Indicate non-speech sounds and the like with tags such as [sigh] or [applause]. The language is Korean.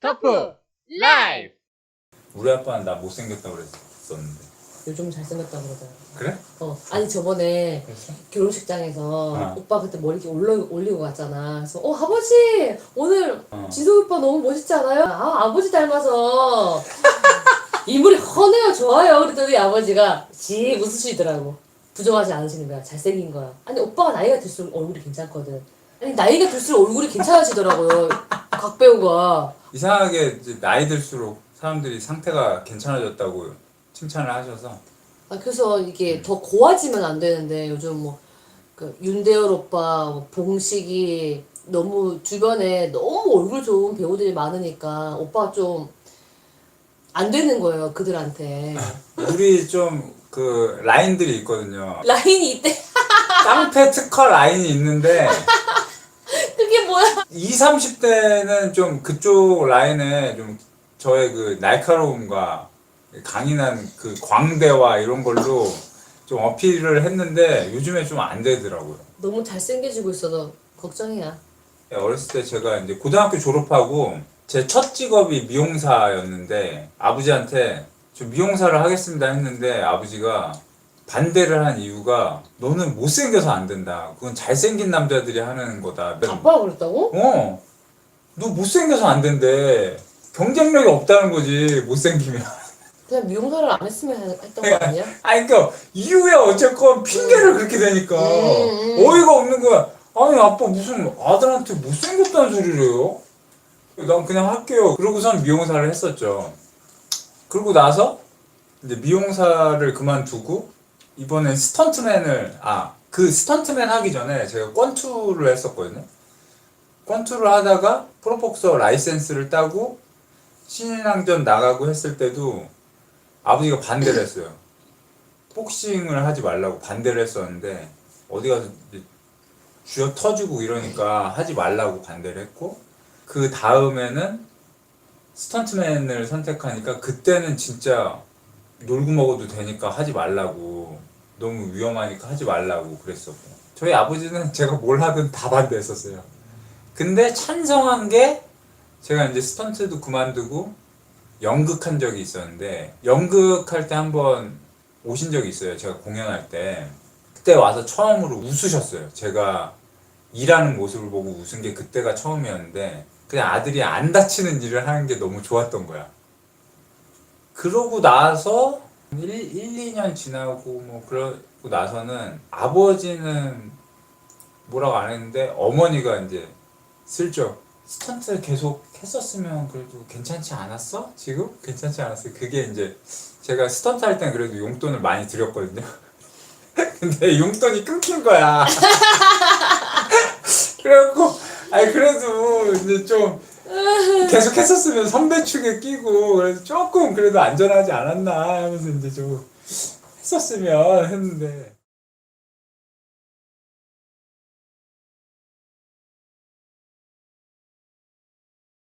터프 라이브 우리 아빠는 나 못생겼다고 그랬었는데 요즘 잘생겼다 그러더라고. 그래? 어, 아니 저번에 그랬어? 결혼식장에서 어. 오빠 그때 머리 이렇게 올려, 올리고 갔잖아. 그래서 어 아버지 오늘 어. 진석이 오빠 너무 멋있지 않아요? 아 아버지 닮아서 [laughs] 인물이 헌해요 좋아요. 그랬더니 아버지가 지 웃으시더라고. 부정하지 않으시는 거야. 잘생긴 거야. 아니 오빠가 나이가 들수록 얼굴이 괜찮거든. 아니 나이가 들수록 얼굴이 괜찮아지더라고요. 각 배우가. 이상하게 이제 나이 들수록 사람들이 상태가 괜찮아졌다고 칭찬을 하셔서 아, 그래서 이게 더 고와지면 안 되는데 요즘 뭐, 그 윤대열 오빠, 뭐 봉식이 너무 주변에 너무 얼굴 좋은 배우들이 많으니까 오빠가 좀 안 되는 거예요, 그들한테. [laughs] 우리 좀 그 라인들이 있거든요. 라인이 있대. 깡패 특허 라인이 있는데? [laughs] 20, 30대는 좀 그쪽 라인에 좀 저의 그 날카로움과 강인한 그 광대와 이런 걸로 좀 어필을 했는데 요즘에 좀 안 되더라고요. 너무 잘생겨지고 있어서 걱정이야. 어렸을 때 제가 이제 고등학교 졸업하고 제 첫 직업이 미용사였는데 아버지한테 저 미용사를 하겠습니다 했는데 아버지가 반대를 한 이유가 너는 못생겨서 안 된다. 그건 잘생긴 남자들이 하는 거다. 아빠가 그랬다고? 어, 너 못생겨서 안 된대. 경쟁력이 없다는 거지 못생기면. 그냥 미용사를 안 했으면 해- 했던 거 아니야? 아니 그러니까 이유야 어쨌건 핑계를 그렇게 대니까 음, 음. 어이가 없는 거야. 아니 아빠 무슨 아들한테 못생겼다는 소리를 해요? 난 그냥 할게요. 그러고선 미용사를 했었죠. 그러고 나서 이제 미용사를 그만두고 이번엔 스턴트맨을 아 그 스턴트맨 하기 전에 제가 권투를 했었거든요. 권투를 하다가 프로복서 라이센스를 따고 신인왕전 나가고 했을 때도 아버지가 반대를 했어요. 복싱을 하지 말라고 반대를 했었는데 어디 가서 쥐어 터지고 이러니까 하지 말라고 반대를 했고 그 다음에는 스턴트맨을 선택하니까 그때는 진짜 놀고 먹어도 되니까 하지 말라고 너무 위험하니까 하지 말라고 그랬었고 저희 아버지는 [laughs] 제가 뭘 하든 다 반대했었어요. 근데 찬성한 게 제가 이제 스턴트도 그만두고 연극한 적이 있었는데 연극할 때 한번 오신 적이 있어요. 제가 공연할 때 그때 와서 처음으로 웃으셨어요. 제가 일하는 모습을 보고 웃은 게 그때가 처음이었는데 그냥 아들이 안 다치는 일을 하는 게 너무 좋았던 거야. 그러고 나서 1, 1 2년 지나고 뭐 그러고 나서는 아버지는 뭐라고 안 했는데 어머니가 이제 슬쩍 스턴트 계속 했었으면 그래도 괜찮지 않았어? 지금? 괜찮지 않았어요? 그게 이제 제가 스턴트 할 땐 그래도 용돈을 많이 드렸거든요. [laughs] 근데 용돈이 끊긴 거야. [laughs] 그래갖고, 아니, 그래도 이제 좀 계속 했었으면 선배 축에 끼고, 그래서 조금 그래도 안전하지 않았나 하면서 이제 좀 했었으면 했는데.